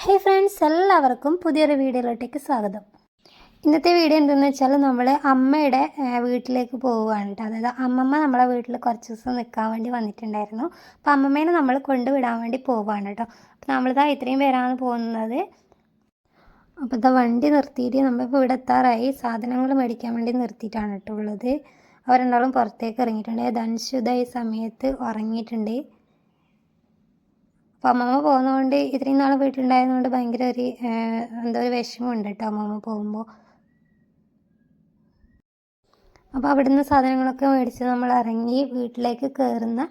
ഹേ friends എല്ലാവർക്കും പുതിയൊരു വീഡിയോയിലോട്ടേക്ക് സ്വാഗതം. ഇന്നത്തെ വീഡിയോ എന്തെന്ന് വെച്ചാൽ നമ്മൾ അമ്മയുടെ വീട്ടിലേക്ക് പോവുകയാണ് കേട്ടോ അതായത് അമ്മമ്മ നമ്മളെ വീട്ടിൽ കുറച്ച് ദിവസം നിൽക്കാൻ വേണ്ടി വന്നിട്ടുണ്ടായിരുന്നു. അപ്പോൾ അമ്മമ്മേനെ നമ്മൾ കൊണ്ടുവിടാൻ വേണ്ടി പോവുകയാണ് കേട്ടോ അപ്പോൾ നമ്മളിതാ ഇത്രയും പേരാണ് പോകുന്നത്. അപ്പോൾ ഇതാ വണ്ടി നിർത്തിയിട്ട് നമ്മളിപ്പോൾ ഇവിടെ എത്താറായി. സാധനങ്ങൾ മേടിക്കാൻ വേണ്ടി നിർത്തിയിട്ടാണ് കേട്ടോ ഉള്ളത്. അവരെന്താളും പുറത്തേക്ക് ഇറങ്ങിയിട്ടുണ്ട്. ധൻഷുദ ഈ സമയത്ത് ഉറങ്ങിയിട്ടുണ്ട്. അപ്പോൾ അമ്മമ്മ പോകുന്നതുകൊണ്ട് ഇത്രയും നാൾ വീട്ടിലുണ്ടായതുകൊണ്ട് ഭയങ്കര ഒരു എന്തോ ഒരു വിഷമമുണ്ട് കേട്ടോ അമ്മമ്മ പോകുമ്പോൾ അപ്പോൾ അവിടുന്ന് സാധനങ്ങളൊക്കെ മേടിച്ച് നമ്മൾ ഇറങ്ങി വീട്ടിലേക്ക് കയറുന്ന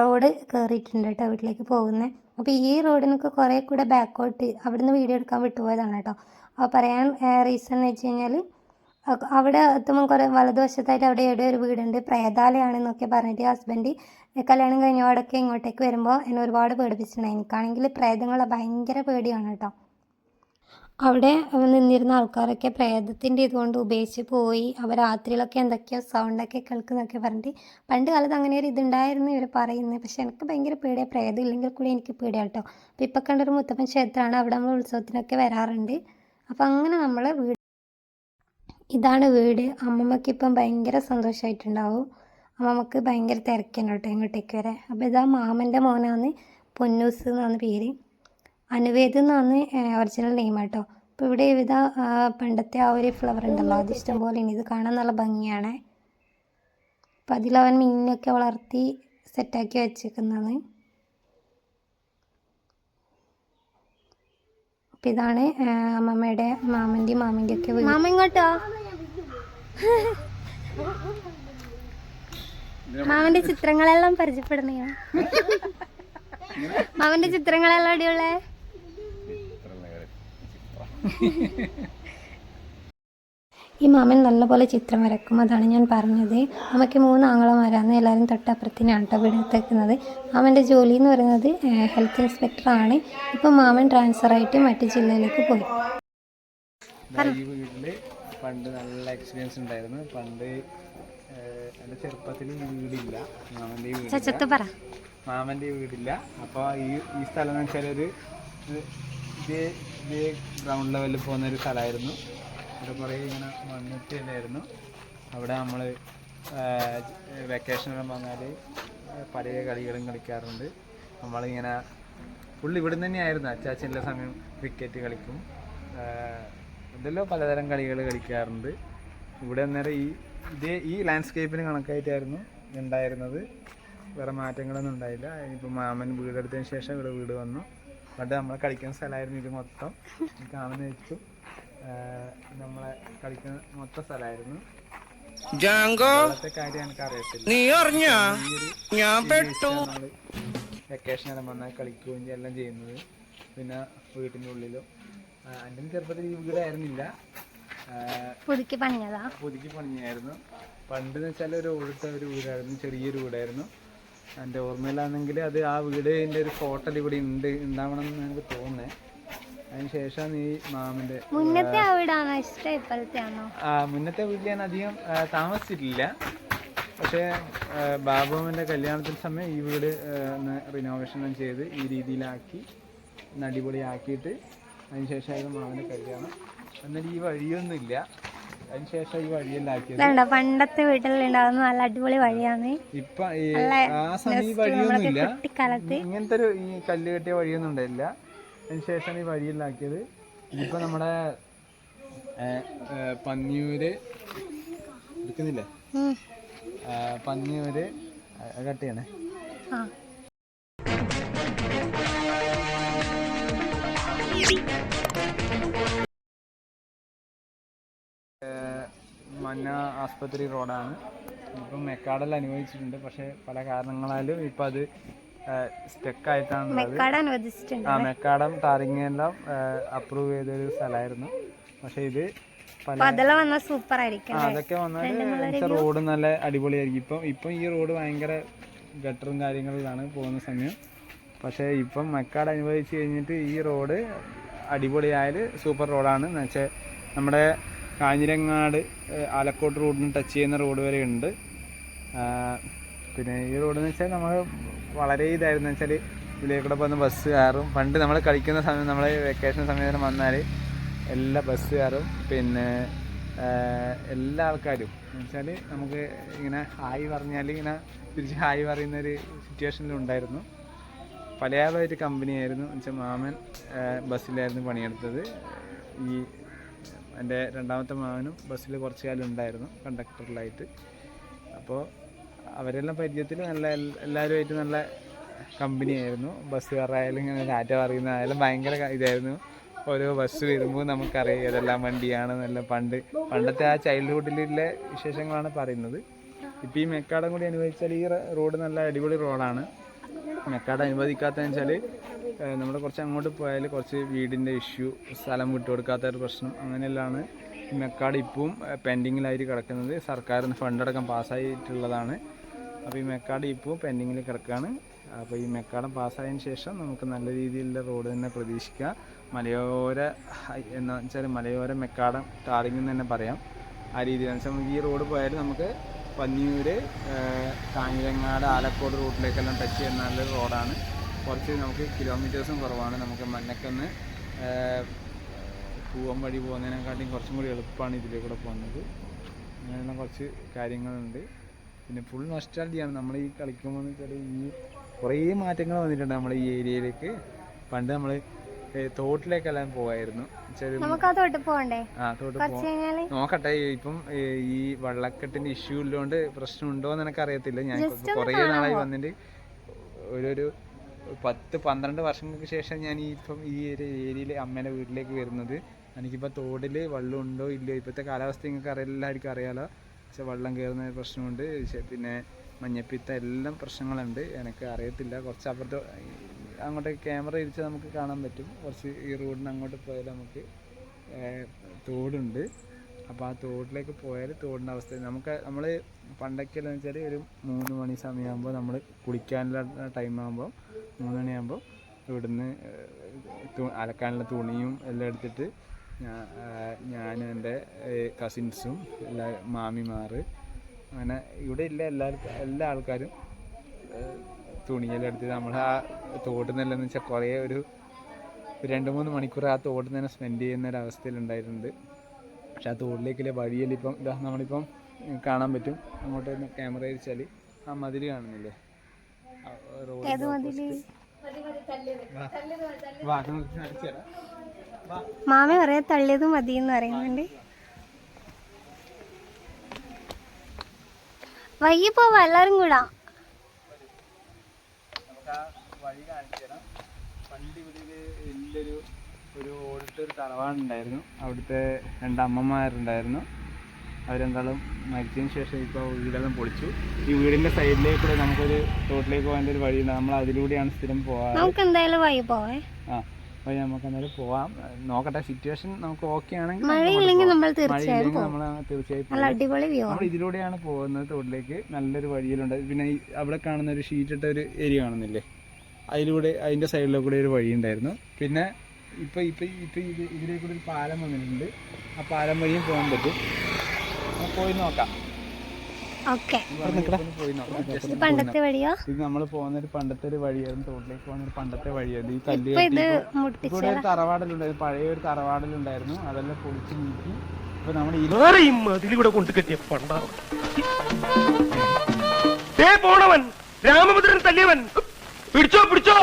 റോഡ് കയറിയിട്ടുണ്ട് കേട്ടോ വീട്ടിലേക്ക് പോകുന്നത് അപ്പോൾ ഈ റോഡിനൊക്കെ കുറേ കൂടെ ബാക്കോട്ട് അവിടുന്ന് വീഡിയോ എടുക്കാൻ വിട്ടുപോയതാണ് കേട്ടോ അപ്പോൾ പറയാൻ റീസൺ എന്ന് വെച്ച് കഴിഞ്ഞാൽ അവിടെ എത്തുമ്പോൾ കുറേ വലതുവശത്തായിട്ട് അവിടെ എവിടെ ഒരു വീടുണ്ട്. പ്രേതാലയാണെന്നൊക്കെ പറഞ്ഞിട്ട് ഹസ്ബൻഡ് കല്യാണം കഴിഞ്ഞ കഴിഞ്ഞോടൊക്കെ ഇങ്ങോട്ടേക്ക് വരുമ്പോൾ എന്നെ ഒരുപാട് പേടിപ്പിച്ചിട്ടുണ്ട്. എനിക്കാണെങ്കിൽ പ്രേതങ്ങളെ ഭയങ്കര പേടിയാണ് കേട്ടോ. അവിടെ നിന്നിരുന്ന ആൾക്കാരൊക്കെ പ്രേതത്തിന്റെ ഇതുകൊണ്ട് ഉപേക്ഷിച്ച് പോയി. അവർ രാത്രിയിലൊക്കെ എന്തൊക്കെയോ സൗണ്ടൊക്കെ കേൾക്കുന്നൊക്കെ പറഞ്ഞിട്ട് പണ്ട് കാലത്ത് അങ്ങനെ ഒരു ഇതുണ്ടായിരുന്നു ഇവർ പറയുന്നത്. പക്ഷെ എനിക്ക് ഭയങ്കര പേടിയാണ് പ്രേതം ഇല്ലെങ്കിൽ കൂടി എനിക്ക് പേടിയാണ് കേട്ടോ. അപ്പോൾ ഇപ്പം കണ്ടൊരു മുത്തപ്പൻ ക്ഷേത്രമാണ്. അവിടെ നമ്മൾ ഉത്സവത്തിനൊക്കെ വരാറുണ്ട്. അപ്പോൾ അങ്ങനെ നമ്മൾ വീട് ഇതാണ് വീട്. അമ്മമ്മക്ക് ഇപ്പം ഭയങ്കര സന്തോഷമായിട്ടുണ്ടാവും അമ്മമ്മക്ക് ഭയങ്കര തിരക്കാണ് കേട്ടോ ഇങ്ങോട്ടേക്ക് വരെ അപ്പോൾ ഇതാ മാമന്റെ മോനാണ് പൊന്നൂസ് എന്നാണ് പേര്. അനുവേദ് എന്നാണ് ഒറിജിനൽ നെയിം കേട്ടോ അപ്പോൾ ഇവിടെ വിവിധ പണ്ടത്തെ ആ ഒരു ഫ്ലവർ ഉണ്ടല്ലോ അത് ഇഷ്ടം പോലെ ഉണ്ട്. ഇത് കാണാൻ നല്ല ഭംഗിയാണ്. അപ്പോൾ അതിലവൻ മീനിനൊക്കെ വളർത്തി സെറ്റാക്കി വെച്ചേക്കുന്നതാണ്. അപ്പം ഇതാണ് അമ്മമ്മയുടെ മാമന്റെയും മാമന്റെയൊക്കെ വീട്. മാമ ഇങ്ങോട്ടോ? മാമന്റെ ചിത്രങ്ങളെല്ലാം പരിചയപ്പെടുന്നയോ മാമന്റെ ചിത്രങ്ങളെല്ലാം അടിയുള്ളേ ഈ മാമൻ നല്ലപോലെ ചിത്രം വരക്കും അതാണ് ഞാൻ പറഞ്ഞത്. നമുക്ക് മൂന്ന് ആങ്ങളമാരാണ് എല്ലാവരും തൊട്ടപ്പുറത്തിനാണ് കേട്ടോ വീട് എടുത്തേക്കുന്നത് മാമന്റെ ജോലി എന്ന് പറയുന്നത് ഹെൽത്ത് ഇൻസ്പെക്ടറാണ് ഇപ്പം മാമൻ ട്രാൻസ്ഫർ ആയിട്ട് മറ്റു ജില്ലയിലേക്ക് പോയി. പണ്ട് നല്ല എക്സ്പീരിയൻസ് ഉണ്ടായിരുന്നു. പണ്ട് എന്റെ ചെറുപ്പത്തിൽ ഈ വീടില്ല. മാമന്റെ വീട് പറ. മാമന്റെ വീടില്ല. അപ്പോൾ ഈ ഈ സ്ഥലം എന്ന് വെച്ചാൽ ഒരു ഇത് ഇതേ ഗ്രൗണ്ട് ലെവലിൽ പോകുന്ന ഒരു സ്ഥലമായിരുന്നു. അവിടെ കുറേ ഇങ്ങനെ മണ്ണുത്തി ഉണ്ടായിരുന്നു. അവിടെ നമ്മൾ വെക്കേഷൻ വന്നാൽ പഴയ കളികളും കളിക്കാറുണ്ട്. നമ്മളിങ്ങനെ ഫുള്ള് ഇവിടെ തന്നെയായിരുന്നു. അച്ചാച്ചന്റെ സമയം ക്രിക്കറ്റ് കളിക്കും. എന്തെല്ലോ പലതരം കളികൾ കളിക്കാറുണ്ട്. ഇവിടെ അന്നേരം ഈ ഇതേ ഈ ലാൻഡ്സ്കേപ്പിന് കണക്കായിട്ടായിരുന്നു ഉണ്ടായിരുന്നത് വേറെ മാറ്റങ്ങളൊന്നും ഉണ്ടായില്ല. ഇപ്പം മാമൻ വീടെടുത്തതിന് ശേഷം ഇവിടെ വീട് വന്നു. പണ്ട് നമ്മളെ കളിക്കുന്ന സ്ഥലമായിരുന്നു ഇത് മൊത്തം. കാണുന്ന വെച്ചു. നമ്മളെ കളിക്കുന്ന മൊത്തം സ്ഥലമായിരുന്നു. ജാങ്കോ വെള്ളത്തെ കാര്യം എനിക്ക് അറിയത്തില്ല നീ അറിഞ്ഞ? ഞാൻ പെട്ടു. വെക്കേഷൻ എല്ലാം വന്നാൽ കളിക്കുകയും എല്ലാം ചെയ്യുന്നത്. പിന്നെ വീട്ടിന്റെ ഉള്ളിലും എന്റെ ചെറുപ്പത്തിൽ ഈ വീടായിരുന്നില്ല പുതുക്കി പണിഞ്ഞതാ? പുതുക്കി പണിഞ്ഞായിരുന്നു. പണ്ട് എന്ന് വെച്ചാൽ ഒരു ഒഴുത്ത ഒരു വീടായിരുന്നു ചെറിയൊരു വീടായിരുന്നു. എന്റെ ഓർമ്മയിലാണെങ്കിൽ അത് ആ വീടിന്റെ ഒരു ഫോട്ടോയിൽ ഇവിടെ ഉണ്ട് ഉണ്ടാവണം എന്ന് എനിക്ക് തോന്നുന്നേ. അതിന് ശേഷമാണ് ഈ മാമിന്റെ മുന്നത്തെ ആ വീടാണോ? ഇഷ്ടം ഇപ്പോഴത്തെ ആണോ? ആ, മുന്നത്തെ വീട്ടിൽ ഞാൻ അധികം താമസിച്ചിട്ടില്ല. പക്ഷേ ബാബുവിന്റെ കല്യാണത്തിന് സമയം ഈ വീട് റിനോവേഷൻ ചെയ്ത് ഈ രീതിയിലാക്കി അടിപൊളിയാക്കിയിട്ട് അതിന് ശേഷമായിരുന്നു മാമന്റെ കല്യാണം എന്നാൽ ഈ വഴിയൊന്നുമില്ല. അതിനുശേഷം ഈ വഴിയെല്ലാം പണ്ടത്തെ വീട്ടിലുണ്ടാകുന്ന നല്ല അടിപൊളി വഴിയാണ്. ഇപ്പൊ ആ സമയം ഈ വഴിയൊന്നുമില്ല. ഇങ്ങനത്തെ ഒരു ഈ കല്ല് കെട്ടിയ വഴിയൊന്നും ഉണ്ടായില്ല. അതിനുശേഷമാണ് ഈ വഴിയെല്ലാം ആക്കിയത്. ഇപ്പൊ നമ്മുടെ പന്നിയൂര് എടുക്കുന്നില്ലേ? ആ, പന്നിയൂര് കട്ട് ചെയ്യണേ. മന്ന ആസ്പത്രി റോഡാണ്. ഇപ്പം മെക്കാടൽ അനുവദിച്ചിട്ടുണ്ട്. പക്ഷേ പല കാരണങ്ങളാലും ഇപ്പം അത് സ്റ്റെക്കായിട്ടാണ് ആ മെക്കാടം ടാറിങ്ങെല്ലാം അപ്രൂവ് ചെയ്തൊരു സ്ഥലമായിരുന്നു. പക്ഷേ ഇത് അതൊക്കെ വന്നാൽ റോഡ് നല്ല അടിപൊളിയായിരിക്കും. ഇപ്പം ഇപ്പം ഈ റോഡ് ഭയങ്കര ഗട്ടറും കാര്യങ്ങളിലാണ് പോകുന്ന സമയം. പക്ഷേ ഇപ്പം മക്കാട് അനുവദിച്ച് കഴിഞ്ഞിട്ട് ഈ റോഡ് അടിപൊളിയായാൽ സൂപ്പർ റോഡാണ്. എന്ന് വെച്ചാൽ നമ്മുടെ കാഞ്ഞിരങ്ങാട് ആലക്കോട്ട് റോഡിന് ടച്ച് ചെയ്യുന്ന റോഡ് വരെ ഉണ്ട്. പിന്നെ ഈ റോഡെന്ന് വെച്ചാൽ നമ്മൾ വളരെ ഇതായിരുന്നു. വെച്ചാൽ ഇതിലേക്കൂടെ കൂടെ പോകുന്ന ബസ് കയറും. പണ്ട് നമ്മൾ കളിക്കുന്ന സമയം നമ്മൾ വെക്കേഷൻ സമയത്തിന് വന്നാൽ എല്ലാ ബസ് കയറും. പിന്നെ എല്ലാ ആൾക്കാരും. എന്ന് വെച്ചാൽ നമുക്ക് ഇങ്ങനെ ഹായ് പറഞ്ഞാൽ ഇങ്ങനെ തിരിച്ച് ഹായ് പറയുന്ന ഒരു പലയാളൊരു കമ്പനിയായിരുന്നു. എന്നുവെച്ചാൽ മാമൻ ബസ്സിലായിരുന്നു പണിയെടുത്തത്. ഈ എന്റെ രണ്ടാമത്തെ മാമനും ബസ്സിൽ കുറച്ച് കാലം ഉണ്ടായിരുന്നു കണ്ടക്ടറിലായിട്ട്. അപ്പോൾ അവരെല്ലാം പരിചയത്തിൽ നല്ല എല്ലാവരുമായിട്ട് നല്ല കമ്പനിയായിരുന്നു. ബസ്സുകാരായാലും ഇങ്ങനെ ഡാറ്റ പറയുന്ന ഭയങ്കര ഇതായിരുന്നു. ഓരോ ബസ് വരുമ്പോൾ നമുക്കറിയാം ഏതെല്ലാം നല്ല പണ്ട് പണ്ടത്തെ ആ ചൈൽഡ്ഹുഡിലുള്ള വിശേഷങ്ങളാണ് പറയുന്നത്. ഇപ്പോൾ ഈ മെക്കാടം കൂടി അനുഭവിച്ചാൽ ഈ റോഡ് നല്ല അടിപൊളി റോഡാണ്. മെക്കാട് അനുവദിക്കാത്തതെന്ന് വെച്ചാൽ നമ്മൾ കുറച്ച് അങ്ങോട്ട് പോയാൽ കുറച്ച് വീടിന്റെ ഇഷ്യൂ സ്ഥലം വിട്ടുകൊടുക്കാത്ത ഒരു പ്രശ്നം അങ്ങനെയെല്ലാമാണ് ഈ മെക്കാട് ഇപ്പം പെൻഡിങ്ങിലായിട്ട് കിടക്കുന്നത്. സർക്കാർ ഫണ്ടടക്കം പാസ്സായിട്ടുള്ളതാണ്. അപ്പോൾ ഈ മെക്കാട് ഇപ്പോൾ പെൻഡിങ്ങിൽ കിടക്കുകയാണ് അപ്പോൾ ഈ മെക്കാടം പാസ്സായതിനു ശേഷം നമുക്ക് നല്ല രീതിയിലുള്ള റോഡ് തന്നെ പ്രതീക്ഷിക്കാം. മലയോര എന്ന് വെച്ചാൽ മലയോര മെക്കാടം ടാറിംഗ് എന്ന് തന്നെ പറയാം. ആ രീതിയിൽ വെച്ചാൽ ഈ റോഡ് പോയാൽ നമുക്ക് പന്നിയൂര് കാഞ്ഞിരങ്ങാട് ആലക്കോട് റൂട്ടിലേക്കെല്ലാം ടച്ച് ചെയ്യുന്ന നല്ലൊരു റോഡാണ്. കുറച്ച് നമുക്ക് കിലോമീറ്റേഴ്സും കുറവാണ്. നമുക്ക് മന്നക്കന്ന് പൂവം വഴി പോകുന്നതിനെക്കാട്ടിയും കുറച്ചും കൂടി എളുപ്പമാണ് ഇതിലേ കൂടെ പോകുന്നത്. അങ്ങനെയുള്ള കുറച്ച് കാര്യങ്ങളുണ്ട്. പിന്നെ ഫുൾ നഷ്ടാലിയാണ് നമ്മൾ ഈ കളിക്കുമ്പോൾ എന്ന് വെച്ചാൽ ഈ കുറേ മാറ്റങ്ങൾ വന്നിട്ടുണ്ട് നമ്മൾ ഈ ഏരിയയിലേക്ക്. പണ്ട് നമ്മൾ തോട്ടിലേക്കെല്ലാം പോകായിരുന്നു നോക്കട്ടെ ഇപ്പം ഈ വെള്ളക്കെട്ടിന്റെ ഇഷ്യൂ ഉള്ളതുകൊണ്ട് പ്രശ്നമുണ്ടോ എന്ന് എനിക്ക് അറിയത്തില്ല ഞാൻ കുറേ നാളായി വന്നിട്ട് ഒരു ഒരു പത്ത് പന്ത്രണ്ട് വർഷങ്ങൾക്ക് ശേഷം ഞാൻ ഈ ഇപ്പം ഈ ഒരു ഏരിയയിൽ അമ്മേന്റെ വീട്ടിലേക്ക് വരുന്നത്. എനിക്കിപ്പോൾ തോടിൽ വെള്ളം ഉണ്ടോ ഇല്ലയോ? ഇപ്പോഴത്തെ കാലാവസ്ഥ നിങ്ങൾക്ക് അറിയാം എല്ലാവർക്കും അറിയാലോ. പക്ഷെ വെള്ളം കയറുന്ന പ്രശ്നമുണ്ട്. പിന്നെ മഞ്ഞപ്പിത്ത എല്ലാം പ്രശ്നങ്ങളുണ്ട്. എനിക്ക് അറിയത്തില്ല. കുറച്ച് അപ്പുറത്ത് അങ്ങോട്ട് ക്യാമറ ഇരിച്ച് നമുക്ക് കാണാൻ പറ്റും. കുറച്ച് ഈ റോഡിന് അങ്ങോട്ട് പോയാൽ നമുക്ക് തോടുണ്ട്. അപ്പോൾ ആ തോട്ടിലേക്ക് പോയാൽ തോടിന്റെ അവസ്ഥ. നമുക്ക് നമ്മൾ പണ്ടൊക്കെ എന്ന് വെച്ചാൽ ഒരു മൂന്ന് മണി സമയമാകുമ്പോൾ നമ്മൾ കുളിക്കാനുള്ള ടൈം ആകുമ്പോൾ മൂന്ന് മണിയാകുമ്പോൾ ഇവിടുന്ന് അലക്കാനുള്ള തുണിയും എല്ലാം എടുത്തിട്ട് ഞാൻ എന്റെ കസിൻസും എല്ലാ മാമിമാർ അങ്ങനെ ഇവിടെ ഇല്ല എല്ലാ എല്ലാ ആൾക്കാരും തുണിയെല്ലാം എടുത്ത് നമ്മൾ ആ തോട്ടിൽ നിന്നെല്ലാം വെച്ചാൽ കുറേ ഒരു രണ്ട് മൂന്ന് മണിക്കൂർ ആ തോട്ടിൽ തന്നെ സ്പെൻഡ് ചെയ്യുന്ന ഒരു അവസ്ഥയിലുണ്ടായിട്ടുണ്ട് പക്ഷെ ആ തോട്ടിലേക്കുള്ള വഴിയെല്ലാം ഇപ്പം ഇതാ നമ്മളിപ്പം കാണാൻ പറ്റും. അങ്ങോട്ട് ക്യാമറ വെച്ചാൽ ആ മതിൽ കാണുന്നില്ലേ? മാമ പറയാ തള്ളിയത് മതി എന്ന് പറയുന്നുണ്ട്. വൈകി പോവാ എല്ലാരും കൂടാ. വഴി കാണിച്ചു തരാം. പണ്ട് ഇവിടെ ഒരു വലിയൊരു ഒരു ഓടിട്ട ഒരു തറവാടുണ്ടായിരുന്നു അവിടുത്തെ രണ്ട് അമ്മമാരുണ്ടായിരുന്നു. അവരെന്താളും മരിച്ചതിന് ശേഷം ഇപ്പോൾ വീടെല്ലാം പൊളിച്ചു. ഈ വീടിന്റെ സൈഡിലേക്ക് കൂടെ നമുക്കൊരു തോട്ടിലേക്ക് പോകാൻ ഒരു വഴിയുണ്ട്. നമ്മൾ അതിലൂടെയാണ് സ്ഥിരം പോകാറ്. നമുക്ക് എന്തായാലും വഴി പോവേ. ആ അപ്പോൾ നമുക്ക് എന്തായാലും പോവാം. നോക്കട്ടെ സിറ്റുവേഷൻ നമുക്ക് ഓക്കെ ആണെങ്കിൽ മഴയില്ലെങ്കിൽ നമ്മൾ തീർച്ചയായും നമ്മൾ തീർച്ചയായും നല്ല അടിപൊളി വ്യൂ നമ്മൾ ഇതിലൂടെയാണ് പോകുന്നത് തോട്ടിലേക്ക്. നല്ലൊരു വഴിയിലുണ്ട്. പിന്നെ അവിടെ കാണുന്ന ഒരു ഷീറ്റ് ഇട്ട ഒരു ഏരിയ കാണുന്നില്ലേ? അതിലൂടെ അതിന്റെ സൈഡിലെ കൂടെ ഒരു വഴി ഉണ്ടായിരുന്നു. പിന്നെ ഇപ്പം ഇപ്പം ഇപ്പം ഇത് ഇതിലേ കൂടെ ഒരു പാലം വന്നിട്ടുണ്ട്. ആ പാലം വഴിയും പോകാൻ പറ്റും. പോയി നോക്കാം. പണ്ടത്തെ വഴിയോ? ഇത് നമ്മൾ പോകുന്ന ഒരു പണ്ടത്തെ ഒരു വഴിയായിരുന്നു. തോട്ടിലേക്ക് പോകുന്ന ഒരു പണ്ടത്തെ വഴിയായിരുന്നു. ഈ കല്ല് ഇവിടെ ഒരു തറവാടലുണ്ടായിരുന്നു പഴയ ഒരു തറവാടലുണ്ടായിരുന്നു. അതെല്ലാം പൊളിച്ച് നീക്കി. ഇപ്പൊ നമ്മൾ അതിലൂടെ കൊണ്ട് കെട്ടിയ പണ്ടാവും. ദേ പോണവൻ. രാമഭദ്രൻ തല്ലിയവൻ. പിടിച്ചോ പിടിച്ചോ.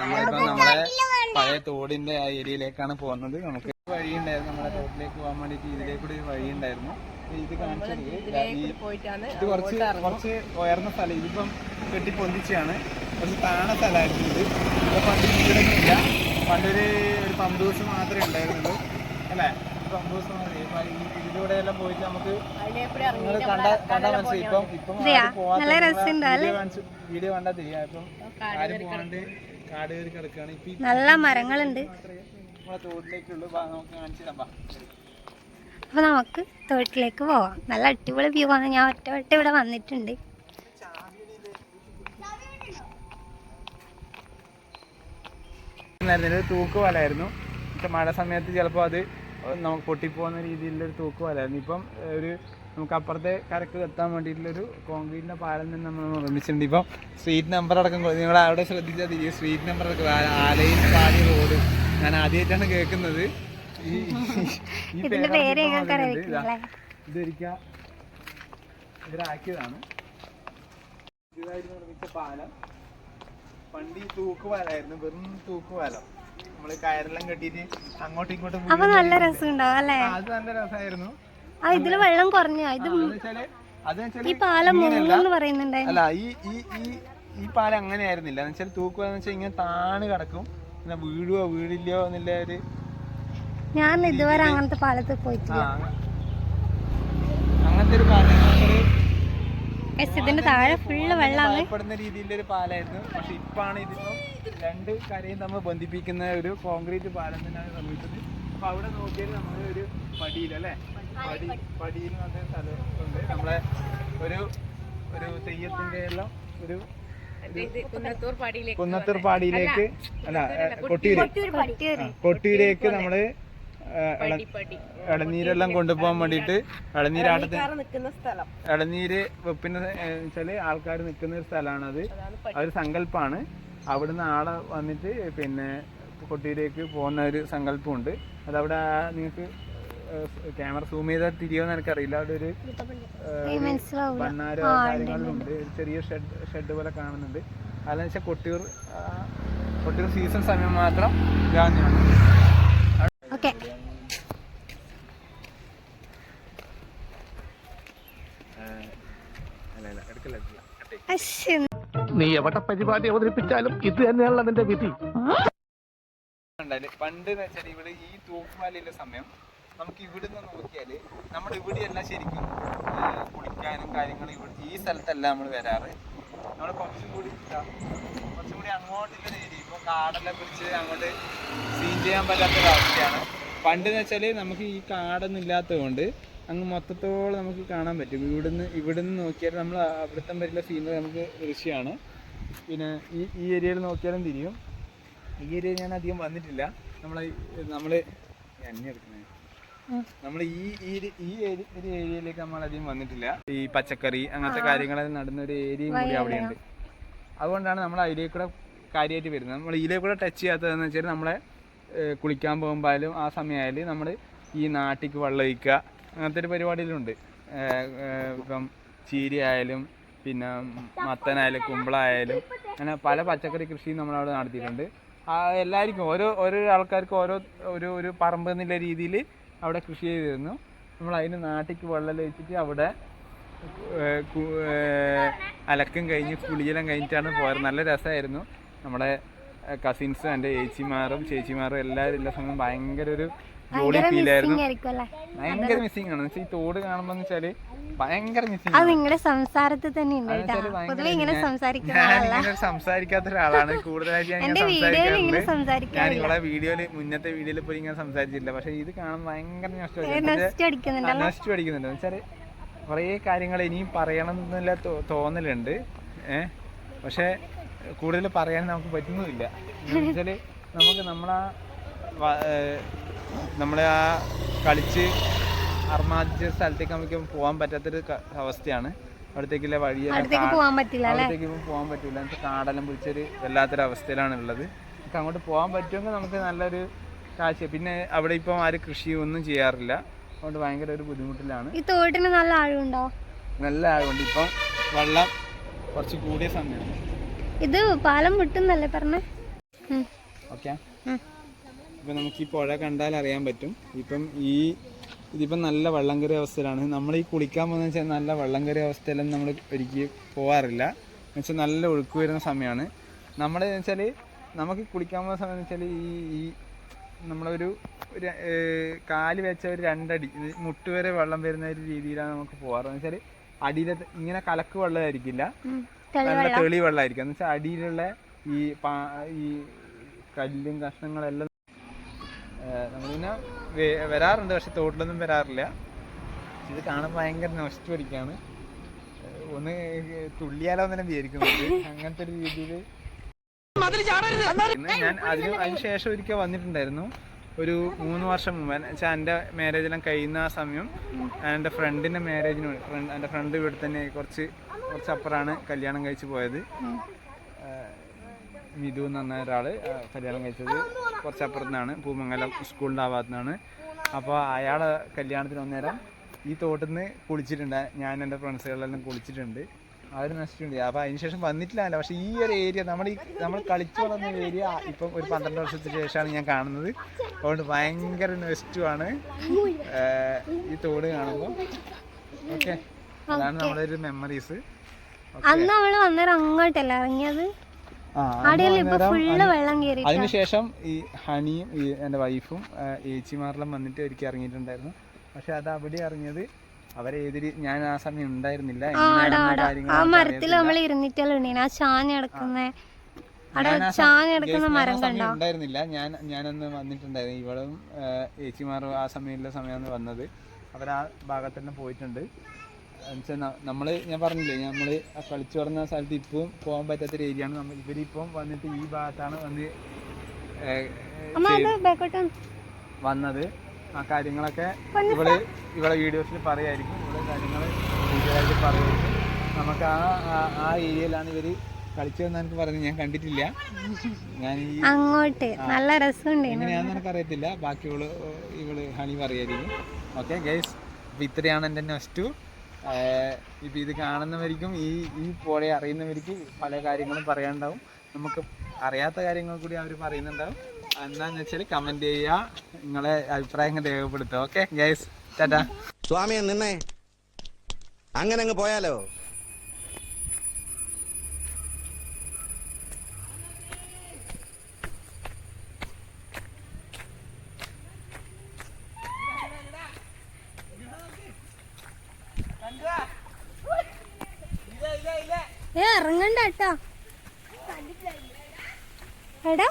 നമ്മളിപ്പോ നമ്മളെ പഴയ തോടിന്റെ ആ ഏരിയയിലേക്കാണ് പോകുന്നത്. നമുക്ക് വഴിയുണ്ടായിരുന്നു നമ്മളെ തോട്ടിലേക്ക് പോകാൻ വേണ്ടിട്ട് ഇതിലേക്ക് ഒരു വഴിയുണ്ടായിരുന്നു ഉണ്ടായിരുന്നു. ഇത് കാണിച്ചത് ഇതാ കുറച്ച് കുറച്ച് ഉയർന്ന സ്ഥലം. ഇതിപ്പം കെട്ടി പൊന്തിച്ചാണ് കുറച്ച് താണ സ്ഥലമായിരുന്നു ഇത്. ഇപ്പൊ പണ്ട് ഇവിടെ ഇല്ല. പണ്ടൊരു ഒരു പമ്പ് ദിവസം മാത്രമേ ഉണ്ടായിരുന്നുള്ളൂ. അല്ലേ? ഒരു പമ്പ് ദിവസം മാത്രമേ ഈ ഇതിലൂടെ എല്ലാം പോയിട്ട് നമുക്ക് കണ്ട മനസ്സിലായി ഇപ്പം നല്ല രസമുണ്ട് വീഡിയോ കണ്ടാ തിരിയാ ഇപ്പം ആരും പോകാണ്ട് കാട് കയറി കിടക്കുകയാണ് ഇപ്പൊ നല്ല മരങ്ങളുണ്ട്. മാത്രമേ നമ്മളെ തോട്ടിലേക്കുള്ളൂ. വാ, നമുക്ക് കാണിച്ചു തരാം അപ്പോൾ അപ്പൊ നമുക്ക് തോട്ടിലേക്ക് പോവാം. നല്ല അടിപൊളി വ്യൂ ആണ്. ഞാൻ ഒറ്റ വട്ടം ഇവിടെ വന്നിട്ടുണ്ട്. തൂക്ക് ഒരു തൂക്കുവലായിരുന്നു പക്ഷെ മഴ സമയത്ത് ചിലപ്പോ അത് നമുക്ക് പൊട്ടിപ്പോകുന്ന രീതിയിലുള്ള ഒരു തൂക്കുവലായിരുന്നു ഇപ്പം ഒരു നമുക്ക് അപ്പുറത്തെ കരക്ക് എത്താൻ വേണ്ടിയിട്ടുള്ളൊരു കോൺക്രീറ്റിന്റെ പാലം തന്നെ നമ്മൾ നിർമ്മിച്ചിട്ടുണ്ട്. ഇപ്പം സ്ട്രീറ്റ് നമ്പർ അടക്കം നിങ്ങൾ അവിടെ ശ്രദ്ധിച്ചാൽ തിരിയും സ്ട്രീറ്റ് നമ്പർ അടക്കം ആലയിൽ പാടി റോഡ് ഞാൻ ആദ്യമായിട്ടാണ് കേൾക്കുന്നത്. ഈ പേര് ഇതൊരിക്കൽ ഇവരാക്കിയതാണ് പുതിയതായിട്ട് നിർമ്മിച്ച പാലം. പണ്ട് ഈ തൂക്കുപാലായിരുന്നു വെറും തൂക്കുപാലം നമ്മൾ കയറെല്ലാം കെട്ടിട്ട് അങ്ങോട്ടും ഇങ്ങോട്ടും അപ്പൊ നല്ല രസമുണ്ടാവും അല്ലേ? അത് നല്ല രസമായിരുന്നു ആ ഇതിൽ വെള്ളം കുറഞ്ഞു? ഇത് ഈ പാലം. മുങ്ങെന്ന് പറയുന്നുണ്ടായിരുന്നു അല്ല ഈ ഈ ഈ ഈ പാലം അങ്ങനെ ആയിരുന്നില്ല എന്ന് വെച്ചാൽ തൂക്കുവാന്ന് വെച്ചാൽ ഇങ്ങനെ താണ് കിടക്കും. പിന്നെ വീഴുവോ വീടില്ലയോ എന്നുള്ള ഒരു ഞാൻ ഇതുവരെ അങ്ങനത്തെ പാലത്ത് പോയിട്ടില്ല. അങ്ങനത്തെ ഒരു പാലം. ഇതിന്റെ താഴെ ഫുള്ള് വെള്ളമാണ് ഭയപ്പെടുന്ന രീതിയിലുള്ള ഒരു പാലായിരുന്നു. പക്ഷെ ഇപ്പാണ് ഇതിപ്പം രണ്ട് കരയും തമ്മിൽ ബന്ധിപ്പിക്കുന്ന ഒരു കോൺക്രീറ്റ് പാലം തന്നെയാണ് നിർമ്മിച്ചത്. അപ്പൊ അവിടെ നോക്കിയാൽ നമ്മൾ ഒരു പടിയിൽ അല്ലേ? പടി പടിയിൽ പറഞ്ഞ സ്ഥലമുണ്ട്. നമ്മളെ ഒരു ഒരു തെയ്യത്തിന്റെ എല്ലാം ഒരു കുന്നത്തൂർ പാടിയിലേക്ക് അല്ല കൊട്ടിയൂര്. കൊട്ടിയൂര് കൊട്ടിയൂരേക്ക് നമ്മൾ ഇളനീരെല്ലാം കൊണ്ടുപോകാൻ വേണ്ടിയിട്ട് ഇളനീരാട്ടത്തിന് ഇളനീര് വെപ്പിന് വെച്ചാൽ ആൾക്കാർ നിൽക്കുന്ന ഒരു സ്ഥലമാണ് അത്. അതൊരു സങ്കല്പമാണ് അവിടുന്ന് ആളെ വന്നിട്ട് പിന്നെ കൊട്ടിയിലേക്ക് പോകുന്ന ഒരു സങ്കല്പമുണ്ട്. അതവിടെ നിങ്ങൾക്ക് ക്യാമറ സൂം ചെയ്താൽ തിരിയോന്ന് എനിക്കറിയില്ല. അവിടെ ഒരു ഏയ് കാര്യങ്ങളുണ്ട് ഒരു ചെറിയ ഷെഡ് ഷെഡ് പോലെ കാണുന്നുണ്ട്. അതെന്ന് വെച്ചാൽ കൊട്ടിയൂർ കൊട്ടിയൂർ സീസൺ സമയം മാത്രം ഇതാണ് ഓക്കെ അല്ല അല്ല എടുക്കില്ല എടുക്കില്ല നീ എവിടെ പരിപാടി അവതരിപ്പിച്ചാലും ഇത് തന്നെയാണല്ലോ നിന്റെ വിധി. പണ്ട് വെച്ചാൽ ഇവിടെ ഈ തൂക്കുമാലയിലെ സമയം നമുക്ക് ഇവിടുന്ന് നോക്കിയാൽ നമ്മൾ ഇവിടെയല്ല ശരിക്കും കുളിക്കാനും കാര്യങ്ങളും ഇവിടെ ഈ സ്ഥലത്തല്ല നമ്മൾ വരാറ്. നമ്മൾ കുറച്ചും കൂടി കുറച്ചും കൂടി അങ്ങോട്ടുള്ള രീതി ഇപ്പോൾ കാടെല്ലാം പിടിച്ച് അങ്ങോട്ട് സീൻ ചെയ്യാൻ പറ്റാത്തൊരു അവസ്ഥയാണ് പണ്ട് എന്ന് വെച്ചാൽ നമുക്ക് ഈ കാടൊന്നും ഇല്ലാത്തത് കൊണ്ട് അങ്ങ് മൊത്തത്തോളം നമുക്ക് കാണാൻ പറ്റും. ഇവിടുന്ന് ഇവിടുന്ന് നോക്കിയാൽ നമ്മൾ അവിടുത്തെ വരെയുള്ള സീനറി നമുക്ക് ദൃശ്യമാണ്. പിന്നെ ഈ ഈ ഏരിയയിൽ നോക്കിയാലും തിരിയും. ഈ ഏരിയ ഞാൻ അധികം വന്നിട്ടില്ല. നമ്മൾ നമ്മൾ എണ്ണ എടുക്കുന്നത് നമ്മൾ ഈ ഈ ഈ ഒരു ഏരിയയിലേക്ക് നമ്മൾ അധികം വന്നിട്ടില്ല. ഈ പച്ചക്കറി അങ്ങനത്തെ കാര്യങ്ങൾ നടന്ന ഒരു ഏരിയയും കൂടി അവിടെയുണ്ട്. അതുകൊണ്ടാണ് നമ്മൾ അതിലേക്ക് കൂടെ കാര്യമായിട്ട് വരുന്നത്. നമ്മൾ ഇതിലേക്ക് കൂടെ ടച്ച് ചെയ്യാത്തതെന്ന് വെച്ചാൽ നമ്മളെ കുളിക്കാൻ പോകുമ്പോഴും ആ സമയമായാലും നമ്മൾ ഈ നാട്ടിക്ക് വെള്ളം ഒഴിക്കുക അങ്ങനത്തെ ഒരു പരിപാടിയിലുണ്ട്. ഇപ്പം ചീര ആയാലും പിന്നെ മത്തനായാലും കുമ്പളായാലും അങ്ങനെ പല പച്ചക്കറി കൃഷിയും നമ്മളവിടെ നടത്തിയിട്ടുണ്ട്. എല്ലാവർക്കും ഓരോ ഓരോ ആൾക്കാർക്കും ഓരോ ഒരു ഒരു പറമ്പ് എന്നുള്ള രീതിയിൽ അവിടെ കൃഷി ചെയ്തിരുന്നു. നമ്മൾ അതിന് നാട്ടിക്ക് വെള്ളം ഒഴിച്ചിട്ട് അവിടെ അലക്കം കഴിഞ്ഞ് കുളിയെല്ലാം കഴിഞ്ഞിട്ടാണ് പോയത്. നല്ല രസമായിരുന്നു. നമ്മുടെ കസിൻസും എന്റെ ചേച്ചിമാരും ചേച്ചിമാരും എല്ലാവരും എല്ലാ സമയം ഭയങ്കര ഒരു ജോളി അല്ലേ? ഭയങ്കര മിസ്സിംഗ് ആണ്. ഈ തോട് കാണുമ്പോ വെച്ചാൽ ഭയങ്കര മിസ്സിംഗ് അത് നിങ്ങളുടെ സംസാരത്തിൽ തന്നെ ഇങ്ങനെ സംസാരിക്കാത്ത ഒരാളാണ് കൂടുതലായിട്ട് ഞാൻ ഇവളെ വീഡിയോയിൽ മുന്നത്തെ വീഡിയോയിൽ പോയി ഇങ്ങനെ സംസാരിച്ചില്ല പക്ഷെ ഇത് കാണുമ്പോൾ ഭയങ്കര നഷ്ടം അടിക്കുന്നുണ്ട്. വെച്ചാൽ കുറേ കാര്യങ്ങൾ ഇനിയും പറയണം എന്നുള്ള തോന്നലുണ്ട്. ഏഹ് പക്ഷെ കൂടുതൽ പറയാൻ നമുക്ക് പറ്റുന്നുമില്ല എന്നുവെച്ചാൽ നമുക്ക് നമ്മളാ നമ്മളെ ആ കളിച്ച് അർമാദിച്ച സ്ഥലത്തേക്ക് നമുക്ക് പോകാൻ പറ്റാത്തൊരു അവസ്ഥയാണ്. അവിടത്തേക്കുള്ള വഴി പോകാൻ പറ്റില്ല അവിടത്തേക്ക് പോകാൻ പറ്റില്ല കാടെല്ലാം പിടിച്ചൊരു വല്ലാത്തൊരു അവസ്ഥയിലാണ് ഉള്ളത് നമുക്ക് അങ്ങോട്ട് പോകാൻ പറ്റുമെങ്കിൽ നമുക്ക് നല്ലൊരു കാഴ്ച. പിന്നെ അവിടെ ഇപ്പം ആരും കൃഷി ഒന്നും ചെയ്യാറില്ല. അതുകൊണ്ട് ഭയങ്കര ഒരു ബുദ്ധിമുട്ടിലാണ്. ഈ തോട്ടിന് നല്ല ആഴമുണ്ടോ? നല്ല ആഴമുണ്ട്. ഇപ്പം വെള്ളം കുറച്ച് കൂടിയ സമയമാണ്. ഇത് പാലം വിട്ടുന്നല്ലേ പറഞ്ഞേ. ഓക്കെ. ഇപ്പം നമുക്ക് ഈ പുഴ കണ്ടാൽ അറിയാൻ പറ്റും. ഇപ്പം ഈ ഇതിപ്പം നല്ല വെള്ളം കയറിയ അവസ്ഥയിലാണ്. നമ്മൾ ഈ കുളിക്കാൻ പോകുന്ന വെച്ചാൽ നല്ല വെള്ളം കയറിയ അവസ്ഥയിലൊന്നും നമ്മൾ ഒരുക്കി പോകാറില്ല എന്നുവെച്ചാൽ നല്ല ഒഴുക്ക് വരുന്ന സമയമാണ്. നമ്മൾ വെച്ചാൽ നമുക്ക് കുളിക്കാൻ പോകുന്ന സമയം വെച്ചാൽ ഈ ഈ നമ്മളൊരു കാൽ വെച്ച ഒരു രണ്ടടി മുട്ട് വരെ വെള്ളം വരുന്ന ഒരു രീതിയിലാണ് നമുക്ക് പോകാറെന്ന് വെച്ചാൽ അടിയിലെ ഇങ്ങനെ കലക്ക് വെള്ളമായിരിക്കില്ല. നല്ല വെള്ളം തെളി വെള്ളമായിരിക്കും എന്ന് വെച്ചാൽ അടിയിലുള്ള ഈ പാ ഈ കല്ലും കഷ്ണങ്ങളെല്ലാം നമ്മൾ വരാറുണ്ട് പക്ഷെ തോട്ടിലൊന്നും വരാറില്ല. ഇത് കാണാൻ ഭയങ്കര നൊസ്റ്റ് പഠിക്കാണ് ഒന്ന് തുള്ളിയാലോ തന്നെ വിചാരിക്കുന്നുണ്ട് അങ്ങനത്തെ ഒരു രീതിയിൽ ഞാൻ അതിന് അതിന് ശേഷം ഒരിക്കൽ വന്നിട്ടുണ്ടായിരുന്നു. ഒരു മൂന്ന് വർഷം മുമ്പ്. വെച്ചാൽ എന്റെ മാരേജ് എല്ലാം കഴിയുന്ന ആ സമയം ഞാൻ എന്റെ ഫ്രണ്ടിന്റെ മാരേജിന് ഫ്രണ്ട് എന്റെ ഫ്രണ്ട് ഇവിടെ തന്നെ കുറച്ച് കുറച്ച് അപ്പുറമാണ് കല്യാണം കഴിച്ച് പോയത്. മിഥു എന്ന് പറഞ്ഞ ഒരാൾ കല്യാണം കഴിച്ചത്. കുറച്ച് അപ്പുറത്ത് നിന്നാണ് പൂമംഗലം സ്കൂളിന്റെ ആ ഭാഗത്തു നിന്നാണ് അപ്പോൾ അയാളെ കല്യാണത്തിന് വന്നേരം ഈ തോട്ടിൽ നിന്ന് കുളിച്ചിട്ടുണ്ട്. ഞാൻ എന്റെ ഫ്രണ്ട്സുകളെല്ലാം കുളിച്ചിട്ടുണ്ട്. അവർ നശിച്ചിട്ടുണ്ട്. അപ്പോൾ അതിന് ശേഷം വന്നിട്ടില്ല പക്ഷേ ഈ ഒരു ഏരിയ നമ്മൾ ഈ നമ്മൾ കളിച്ചു വളർന്ന ഏരിയ ഇപ്പം ഒരു പന്ത്രണ്ട് വർഷത്തിന് ശേഷമാണ് ഞാൻ കാണുന്നത്. അതുകൊണ്ട് ഭയങ്കര നെസ്റ്റുമാണ് ഈ തോട് കാണുമ്പോൾ. ഓക്കെ. അതാണ് നമ്മുടെ ഒരു മെമ്മറീസ് അന്ന് അവൾ വന്നേരം അങ്ങോട്ടല്ല ഇറങ്ങിയത്? അതിനുശേഷം ഈ ഹണിയും ഈ എന്റെ വൈഫും ഏച്ചിമാരെല്ലാം വന്നിട്ട് ഒരിക്കൽ ഇറങ്ങിയിട്ടുണ്ടായിരുന്നു. പക്ഷെ അത് അവിടെ ഇറങ്ങിയത് അവരെ ഏതൊരു ഞാൻ ആ സമയം ഉണ്ടായിരുന്നില്ല. ആ മരത്തിൽ നമ്മൾ ഇരുന്നിട്ടല്ലോ ആ ചാഞ്ഞ കിടക്കുന്ന ഉണ്ടായിരുന്നില്ല. ഞാൻ ഞാനന്ന് വന്നിട്ടുണ്ടായിരുന്നു. ഇവളും ഏച്ചിമാരും ആ സമയമുള്ള സമയമാണ് വന്നത്. അവർ ആ ഭാഗത്തെല്ലാം പോയിട്ടുണ്ട്. എന്നുവെച്ചാൽ നമ്മൾ ഞാൻ പറഞ്ഞില്ലേ നമ്മൾ കളിച്ചു വളർന്ന സ്ഥലത്ത് ഇപ്പം പോകാൻ പറ്റാത്തൊരു ഏരിയ ആണ് നമ്മൾ ഇവരിപ്പം വന്നിട്ട് ഈ ഭാഗത്താണ് വന്ന് വന്നത്. ആ കാര്യങ്ങളൊക്കെ ഇവൾ ഇവളെ വീഡിയോസിൽ പറയായിരിക്കും. ഇവളെ കാര്യങ്ങൾ ഡീറ്റെയിൽ ആയിട്ട് പറയുമായിരിക്കും നമുക്ക് ആ ആ- ഏരിയയിലാണ് ഇവർ കളിച്ചതെന്ന് എനിക്ക് പറഞ്ഞു ഞാൻ കണ്ടിട്ടില്ല. ഞാൻ അങ്ങോട്ട്. നല്ല രസമുണ്ട് എങ്ങനെയാണെന്ന് എനിക്ക് അറിയത്തില്ല. ബാക്കി ഇവൾ ഇവൾ ഹണി പറയായിരിക്കും ഓക്കെ ഗൈസ് ഇത്രയാണ് എന്റെ നെക്സ്റ്റ് ഇപ്പം ഇത് കാണുന്നവർക്കും ഈ ഈ പുഴ അറിയുന്നവർക്ക് പല കാര്യങ്ങളും പറയാനുണ്ടാവും. നമുക്ക് അറിയാത്ത കാര്യങ്ങൾ കൂടി അവർ പറയുന്നുണ്ടാവും. എന്താന്ന് വെച്ചാൽ കമന്റ് ചെയ്യുക നിങ്ങളെ അഭിപ്രായങ്ങൾ രേഖപ്പെടുത്തുക. Okay guys tata. സ്വാമിയെ നിന്നേ. അങ്ങനെ അങ്ങ് പോയാലോ ഏ ഇറങ്ങണ്ട കേട്ടോ എടാ.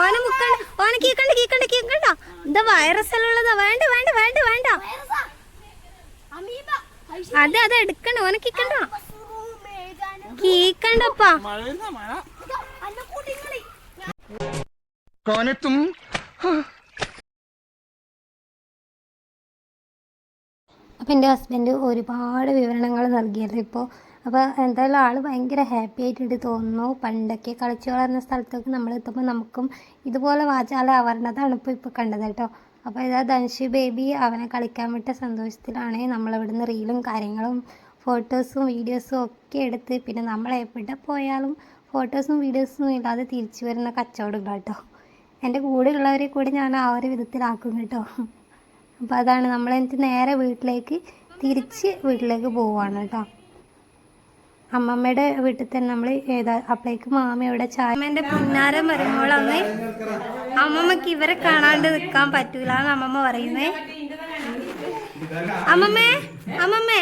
ഓനെ മുക്കണ്ട ഓനെ കീക്കണ്ട കീക്കണ്ട കീക്കണ്ട. എന്താ വൈറസ് എല്ലാം ഉള്ളതാ വേണ്ട വേണ്ട വേണ്ട വേണ്ട. അതെ അതെ എടുക്കണ്ട. ഓനെ കീക്കണ്ട. കീക്കണ്ടപ്പാ. കോനെത്തും അപ്പോൾ എന്റെ ഹസ്ബൻഡ് ഒരുപാട് വിവരണങ്ങൾ നൽകിയല്ലോ ഇപ്പോൾ അപ്പോൾ എന്തായാലും ആൾ ഭയങ്കര ഹാപ്പി ആയിട്ടുണ്ട് തോന്നുന്നു. പണ്ടൊക്കെ കളിച്ചു വളർന്ന സ്ഥലത്തൊക്കെ നമ്മൾ എത്തുമ്പോൾ നമുക്കും ഇതുപോലെ വാചാല ആവരണതാണ് ഇപ്പോൾ ഇപ്പോൾ കണ്ടത് കേട്ടോ. അപ്പോൾ ഇതാ ധനുഷ് ബേബി അവനെ കളിക്കാൻ വിട്ട സന്തോഷത്തിലാണ് നമ്മളിവിടുന്ന് റീലും കാര്യങ്ങളും ഫോട്ടോസും വീഡിയോസും ഒക്കെ എടുത്ത് പിന്നെ നമ്മൾ എവിടെ പോയാലും ഫോട്ടോസും വീഡിയോസും ഇല്ലാതെ തിരിച്ചു വരുന്ന കച്ചവടം കേട്ടോ. എന്റെ കൂടെയുള്ളവരെ കൂടി ഞാൻ ആ ഒരു വിധത്തിലാക്കും കേട്ടോ. അപ്പോൾ അതാണ് നമ്മൾ എന്നിട്ട് നേരെ വീട്ടിലേക്ക് തിരിച്ച് വീട്ടിലേക്ക് പോവാണ് കേട്ടോ അമ്മമ്മയുടെ വീട്ടിൽ തന്നെ നമ്മൾ ഏതാ അപ്പോഴേക്ക് മാമയുടെ ചായ അമ്മേന്റെ പിന്നാരം വരുമ്പോഴൊന്ന് അമ്മമ്മക്ക് ഇവരെ കാണാണ്ട് നിൽക്കാൻ പറ്റൂല എന്ന് അമ്മമ്മ പറയുന്നേ. അമ്മമ്മേ അമ്മമ്മേ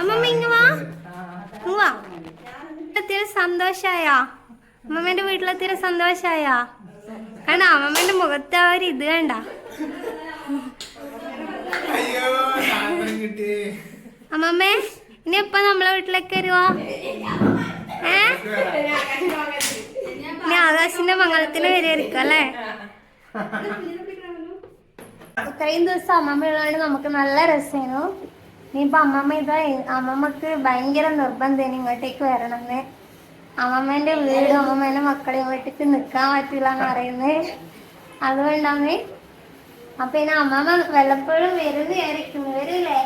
അമ്മമ്മ ഇങ്ങ് വാ. വാ. വീട്ടിലെത്തിയ സന്തോഷായാ? അമ്മമ്മേന്റെ വീട്ടിലെത്തിയ സന്തോഷായാ? കണ്ട അമ്മമ്മേന്റെ മുഖത്ത് ആ ഒരു ഇത് കണ്ട. അമ്മമ്മേ ഇനി എപ്പ നമ്മളെ വീട്ടിലേക്ക് വരുവോ? ഏ? ഇനി ആകാശിന്റെ മംഗളത്തിന് വരുമായിരിക്കും അല്ലേ? ഇത്രയും ദിവസം അമ്മമ്മ ഉള്ളതുകൊണ്ട് നമുക്ക് നല്ല രസമായിരുന്നു ഇനിയിപ്പോ അമ്മമ്മ ഇതാ അമ്മമ്മക്ക് ഭയങ്കര നിർബന്ധം ഇങ്ങോട്ടേക്ക് വരണമെന്ന്. അമ്മമ്മേന്റെ വീടും അമ്മമ്മേന്റെ മക്കളെ ഇങ്ങോട്ടേക്ക് നിക്കാൻ പറ്റില്ല എന്ന് പറയുന്നത്. അതുകൊണ്ടാണ് അപ്പൊ ഇനി അമ്മമ്മ വല്ലപ്പോഴും വരുന്ന ആയിരിക്കും വരില്ലേ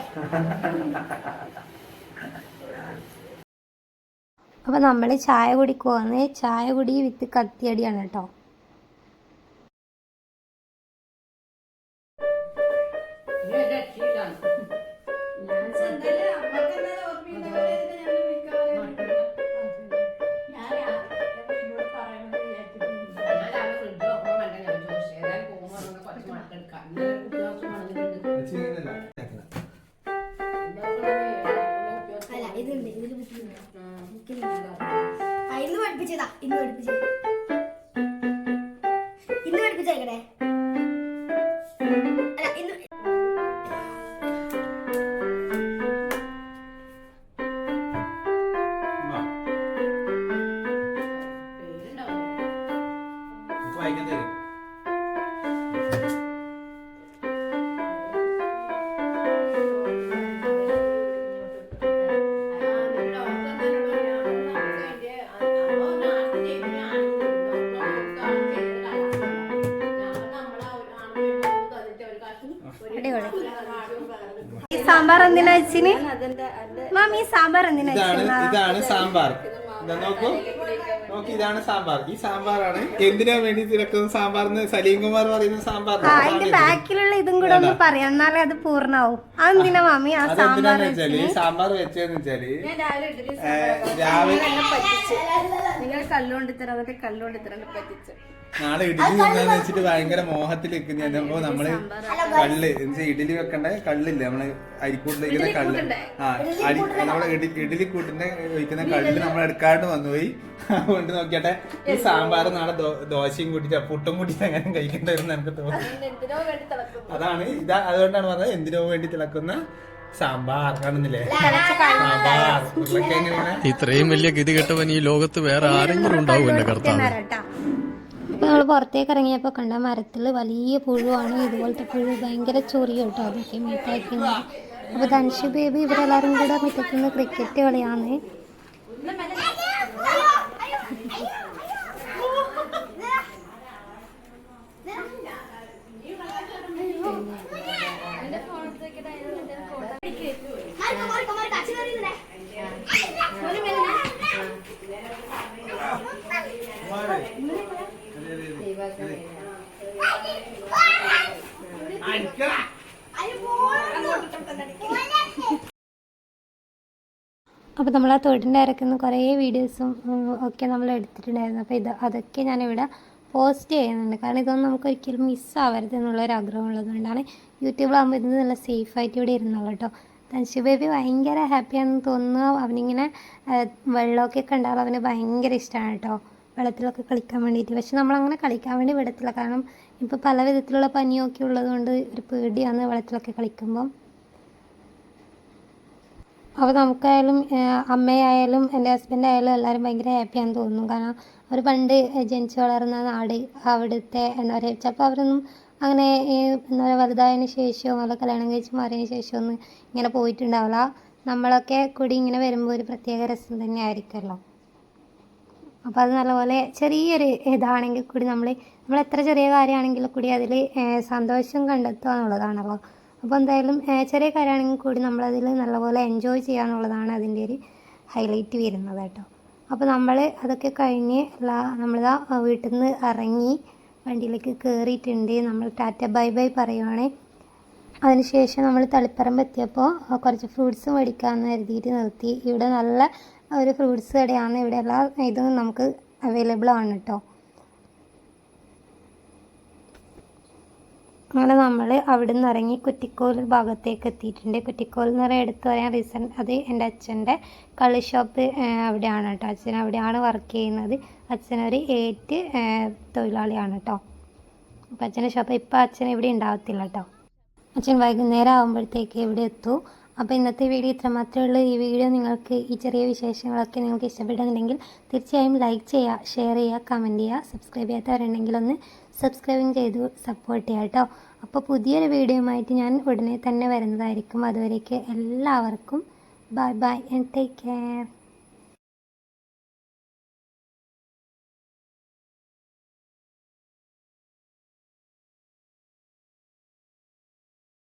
അപ്പോൾ നമ്മൾ ചായ കുടിക്കുവാന്ന് ചായ കുടി വിത്ത് കത്തിയടിയാണ് കേട്ടോ. സാമ്പാർ എന്തിനാ വെച്ചിന്? മാമി സാമ്പാർ എന്തിനാ ഇതാണ് സാമ്പാർ. ഇതാ നോക്കൂ. നോക്കി ഇതാണ് സാമ്പാർ. ഈ സാമ്പാറാണ്. എന്തിനാ വേണ്ടി തിരക്കുന്ന സാമ്പാർന്ന് സലീം കുമാർ പറയുന്ന സാമ്പാർ? അതിന്റെ ബാക്കിലുള്ള ഇതും കൂടെ ഒന്ന് പറയാം. എന്നാലേ അത് പൂർണമാവും അതെന്തിനാ മാമി? ആ സാമ്പാർ വെച്ചാൽ ഈ സാമ്പാർ വെച്ചതെന്ന് വെച്ചാൽ രാവിലെ നിങ്ങൾ കല്ലുകൊണ്ട് തരാം കല്ലുകൊണ്ട് തരാൻ പറ്റിച്ച്. നാളെ ഇഡലി തിന്നാന്ന് വെച്ചിട്ട് ഭയങ്കര മോഹത്തിൽ നിൽക്കുന്ന അപ്പൊ നമ്മൾ കള്ള് എന്ന് ഇഡലി വെക്കണ്ട? കള്ളില്ല നമ്മൾ അരിക്കൂട്ടിൽ വയ്ക്കുന്ന കള്ള്. ആ അരി നമ്മളെ ഇഡി- ഇഡലി കൂട്ടിന്റെ വെക്കുന്ന കള്ള് നമ്മൾ എടുക്കാണ്ട് വന്നുപോയി. കൊണ്ട് നോക്കിയാട്ടെ ഈ സാമ്പാർ നാളെ ദോശയും കൂട്ടിട്ട് പുട്ടും കൂട്ടിട്ട് അങ്ങനെ കഴിക്കേണ്ടി വരും എനിക്ക് തോന്നുന്നു. അതാണ് ഇതാ അതുകൊണ്ടാണ് പറഞ്ഞത് എന്തിനോ വേണ്ടി തിളക്കുന്ന സാമ്പാർ കാണുന്നില്ലേ സാമ്പാർ. ഇത്രയും വലിയ ഗതി കെട്ടവൻ ഈ ലോകത്ത് വേറെ ആരെങ്കിലും ഉണ്ടാവും എന്റെ കർത്താവ്. അപ്പോൾ നമ്മൾ പുറത്തേക്ക് ഇറങ്ങിയപ്പോൾ കണ്ട മരത്തിൽ വലിയ പുഴുവാണ്. ഇതുപോലത്തെ പുഴു ഭയങ്കര ചൊറിയ കേട്ടോ അതൊക്കെ മീറ്റാക്കുന്നത് അപ്പോൾ ധനുഷ് ബേബി ഇവരെല്ലാവരും കൂടെ മുറ്റത്ത് നിന്ന് ക്രിക്കറ്റ് കളിയാണ്. അപ്പോൾ നമ്മൾ ആ തൊഴിലിന്റെ ഇറക്കുന്ന കുറേ വീഡിയോസും ഒക്കെ നമ്മൾ എടുത്തിട്ടുണ്ടായിരുന്നു. അപ്പോൾ ഇത് അതൊക്കെ ഞാനിവിടെ പോസ്റ്റ് ചെയ്യുന്നുണ്ട്. കാരണം ഇതൊന്നും നമുക്ക് ഒരിക്കലും മിസ്സാവരുത് എന്നുള്ളൊരു ആഗ്രഹം ഉള്ളതുകൊണ്ടാണ് യൂട്യൂബിലാകുമ്പോൾ ഇത് നല്ല സേഫായിട്ട് ഇവിടെ ഇരുന്നുള്ളൂ കേട്ടോ തൻഷു ബേബി ഭയങ്കര ഹാപ്പിയാണെന്ന് തോന്നുന്നു. അവനിങ്ങനെ വെള്ളമൊക്കെ കണ്ടാൽ അവന് ഭയങ്കര ഇഷ്ടമാണ് കേട്ടോ വെള്ളത്തിലൊക്കെ കളിക്കാൻ വേണ്ടിയിട്ട് പക്ഷെ നമ്മളങ്ങനെ കളിക്കാൻ വേണ്ടി വിടത്തില്ല. കാരണം ഇപ്പോൾ പല വിധത്തിലുള്ള പനിയൊക്കെ ഉള്ളതുകൊണ്ട് ഒരു പേടിയാണ് വെള്ളത്തിലൊക്കെ കളിക്കുമ്പം. അപ്പോൾ നമുക്കായാലും അമ്മയായാലും എന്റെ ഹസ്ബൻഡ് ആയാലും എല്ലാവരും ഭയങ്കര ഹാപ്പിയാണെന്ന് തോന്നുന്നു. കാരണം അവർ പണ്ട് ജനിച്ചു വളർന്ന നാട് അവിടുത്തെ എന്താ പറയുക ചിലപ്പോൾ അവരൊന്നും അങ്ങനെ എന്താ പറയുക വലുതായതിന് ശേഷവും അല്ല കല്യാണം കഴിച്ച് മാറിയതിന് ശേഷമോ ഒന്ന് ഇങ്ങനെ പോയിട്ടുണ്ടാവില്ല. നമ്മളൊക്കെ കൂടി ഇങ്ങനെ വരുമ്പോൾ ഒരു പ്രത്യേക രസം തന്നെ ആയിരിക്കുമല്ലോ. അപ്പോൾ അത് നല്ലപോലെ ചെറിയൊരു ഇതാണെങ്കിൽ കൂടി നമ്മൾ നമ്മൾ എത്ര ചെറിയ കാര്യമാണെങ്കിൽ കൂടി അതിൽ സന്തോഷം കണ്ടെത്തുക എന്നുള്ളതാണല്ലോ. അപ്പോൾ എന്തായാലും ചെറിയ കാര്യമാണെങ്കിൽ കൂടി നമ്മളതിൽ നല്ലപോലെ എൻജോയ് ചെയ്യുക അതിന്റെ ഒരു ഹൈലൈറ്റ് വരുന്നത് കേട്ടോ. അപ്പോൾ നമ്മൾ അതൊക്കെ കഴിഞ്ഞ് എല്ലാ നമ്മളിതാ വീട്ടിൽ നിന്ന് ഇറങ്ങി വണ്ടിയിലേക്ക് കയറിയിട്ടുണ്ട് നമ്മൾ ടാറ്റ ബൈ ബൈ പറയുവാണേ. അതിനുശേഷം നമ്മൾ തളിപ്പറമ്പ് എത്തിയപ്പോൾ കുറച്ച് ഫ്രൂട്ട്സ് മേടിക്കാമെന്ന് കരുതിയിട്ട് നിർത്തി. ഇവിടെ നല്ല ഒരു ഫ്രൂട്ട്സ് കടയാണ്. ഇവിടെയുള്ള ഇതും നമുക്ക് അവൈലബിൾ ആണ് കേട്ടോ. അങ്ങനെ നമ്മൾ അവിടെ നിന്ന് ഇറങ്ങി കുറ്റിക്കോൽ ഭാഗത്തേക്ക് എത്തിയിട്ടുണ്ട്. കുറ്റിക്കോൽ എന്ന് പറയാൻ എടുത്തു പറയാൻ റീസൺ അത് എന്റെ അച്ഛന്റെ കളി ഷോപ്പ് അവിടെയാണ് കേട്ടോ. അച്ഛൻ അവിടെയാണ് വർക്ക് ചെയ്യുന്നത്. അച്ഛനൊരു ഏറ്റ് തൊഴിലാളിയാണ് കേട്ടോ. അപ്പം അച്ഛന്റെ ഷോപ്പ് ഇപ്പം അച്ഛൻ ഇവിടെ ഉണ്ടാവത്തില്ല കേട്ടോ. അച്ഛൻ വൈകുന്നേരം ആകുമ്പോഴത്തേക്ക് ഇവിടെ എത്തൂ. അപ്പോൾ ഇന്നത്തെ വീഡിയോ ഇത്ര മാത്രമേ ഉള്ളൂ. ഈ വീഡിയോ നിങ്ങൾക്ക് ഈ ചെറിയ വിശേഷങ്ങളൊക്കെ നിങ്ങൾക്ക് ഇഷ്ടപ്പെടുന്നുണ്ടെങ്കിൽ തീർച്ചയായും ലൈക്ക് ചെയ്യുക ഷെയർ ചെയ്യുക കമന്റ് ചെയ്യുക സബ്സ്ക്രൈബ് ചെയ്യാത്തവരുണ്ടെങ്കിൽ ഒന്ന് സബ്സ്ക്രൈബും ചെയ്ത് സപ്പോർട്ട് ചെയ്യുക കേട്ടോ. അപ്പോൾ പുതിയൊരു വീഡിയോയുമായിട്ട് ഞാൻ ഉടനെ തന്നെ വരുന്നതായിരിക്കും. അതുവരേക്ക് എല്ലാവർക്കും bye bye and take care